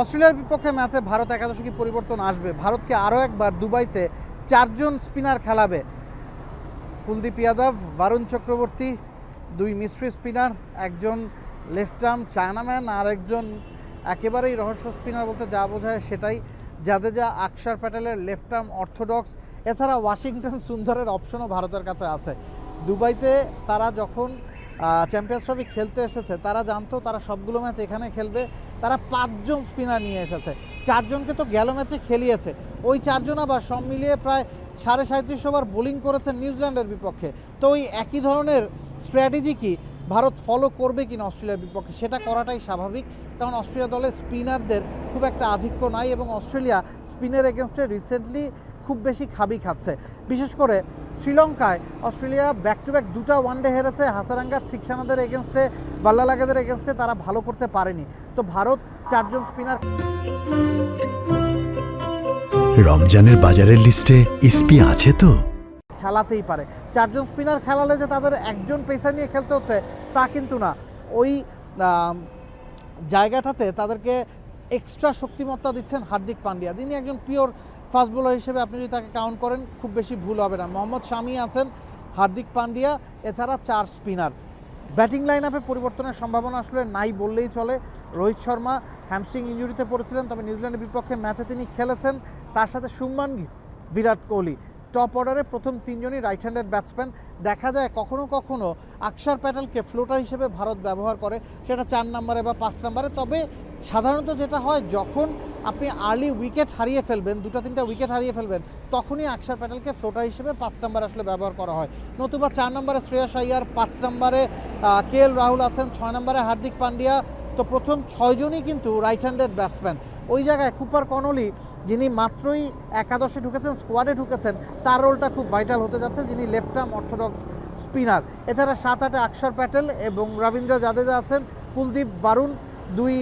অস্ট্রেলিয়ার বিপক্ষে ম্যাচে ভারত একাদশে কি পরিবর্তন আসবে? ভারতকে আরও একবার দুবাইতে চারজন স্পিনার খেলাবে। কুলদীপ যাদব বারুণ চক্রবর্তী দুই মিস্ট্রি স্পিনার, একজন লেফট আর্ম চায়নাম্যান আর একজন একেবারেই রহস্য স্পিনার বলতে যা বোঝায় সেটাই। জাদেজা আকসার প্যাটেলের লেফট আর্ম অর্থোডক্স এছাড়া ওয়াশিংটন সুন্দরের অপশনও ভারতের কাছে আছে। দুবাইতে তারা যখন চ্যাম্পিয়ন্স ট্রফি খেলতে এসেছে। তারা জানতো, তারা সবগুলো ম্যাচ এখানে খেলবে। তারা পাঁচজন স্পিনার নিয়ে এসেছে। চারজনকে তো গেল ম্যাচে খেলিয়েছে। ওই চারজন আবার সব মিলিয়ে প্রায় সাড়ে সাঁত্রিশ ওভার বোলিং করেছেন নিউজিল্যান্ডের বিপক্ষে। তো ওই একই ধরনের স্ট্র্যাটেজি কি ভারত ফলো করবে কিনা অস্ট্রেলিয়ার বিপক্ষে, সেটা করাটাই স্বাভাবিক। কারণ অস্ট্রেলিয়া দলের স্পিনারদের খুব একটা আধিক্য নাই এবং অস্ট্রেলিয়া স্পিনের এগেনস্টে রিসেন্টলি খুব বেশি খাবি খাচ্ছে। বিশেষ করে শ্রীলঙ্কায় অস্ট্রেলিয়া ব্যাক টু ব্যাক দুটা ওয়ানডে হেরেছে। হাসারাঙ্গা থিকসানাদের এগেনস্টে বাল্লালাগাদের এগেনস্টে তারা ভালো করতে পারেনি। তো ভারত চারজন স্পিনার রমজানের বাজারের লিস্টে এসপি আছে তো? খেলাতেই পারে। চারজন স্পিনার খেলালে যে তাদের একজন পেসার নিয়ে খেলতে হচ্ছে তা কিন্তু না। ওই জায়গাটাতে তাদেরকে এক্সট্রা শক্তিমত্তা দিচ্ছেন হার্দিক পান্ডিয়া যিনি একজন পিওর ফাস্ট বোলার হিসেবে আপনি যদি তাকে কাউন্ট করেন, খুব বেশি ভুল হবে না। মোহাম্মদ শামি আছেন, হার্দিক পান্ডিয়া, এছাড়া চার স্পিনার ব্যাটিং লাইন আপে পরিবর্তনের সম্ভাবনা আসলে নাই বললেই চলে। রোহিত শর্মা হ্যামস্ট্রিং ইঞ্জুরিতে পড়েছিলেন, তবে নিউজিল্যান্ডের বিপক্ষে ম্যাচে তিনি খেলেছেন। তার সাথে সুম্মান বিরাট কোহলি। টপ অর্ডারে প্রথম তিনজনই রাইট হ্যান্ডেড ব্যাটসম্যান দেখা যায় কখনো কখনো আকসার প্যাটেলকে ফ্লোটার হিসেবে ভারত ব্যবহার করে। সেটা চার নম্বরে বা পাঁচ নম্বরে। তবে সাধারণত যেটা হয়, যখন আপনি আর্লি উইকেট হারিয়ে ফেলবেন, দুটো তিনটা উইকেট হারিয়ে ফেলবেন, তখনই আকসার প্যাটেলকে ফ্লোটার হিসেবে পাঁচ নম্বরে আসলে ব্যবহার করা হয়। নতুবা চার নম্বরে শ্রেয়াস আইয়ার, পাঁচ নম্বরে কে এল রাহুল আছেন, ছয় নম্বরে হার্দিক পান্ডিয়া। তো প্রথম ছয়জনই কিন্তু রাইট হ্যান্ডেড ব্যাটসম্যান ওই জায়গায় কুপার কনলি, যিনি মাত্রই একাদশে ঢুকেছেন স্কোয়াডে ঢুকেছেন, তার রোলটা খুব ভাইটাল হতে যাচ্ছে, যিনি লেফট আর্ম অর্থোডক্স স্পিনার এছাড়া সাত আটে আকসার প্যাটেল এবং রবীন্দ্র জাদেজা আছেন, কুলদীপ বারুণ দুই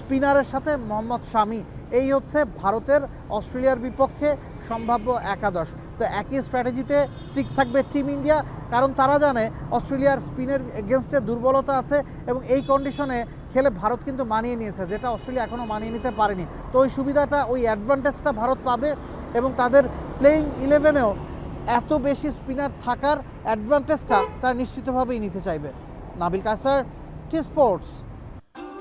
স্পিনারের সাথে মোহাম্মদ শামি। এই হচ্ছে ভারতের অস্ট্রেলিয়ার বিপক্ষে সম্ভাব্য একাদশ। তো একই স্ট্র্যাটেজিতে স্টিক থাকবে টিম ইন্ডিয়া কারণ তারা জানে অস্ট্রেলিয়ার স্পিনের এগেনস্টে দুর্বলতা আছে এবং এই কন্ডিশনে খেলে ভারত কিন্তু মানিয়ে নিয়েছে, যেটা অস্ট্রেলিয়া এখনও মানিয়ে নিতে পারেনি। তো ওই সুবিধাটা, ওই অ্যাডভান্টেজটা ভারত পাবে এবং তাদের প্লেইং ইলেভেনেও এত বেশি স্পিনার থাকার অ্যাডভান্টেজটা তারা নিশ্চিতভাবেই নিতে চাইবে। Nabil Kasar T sports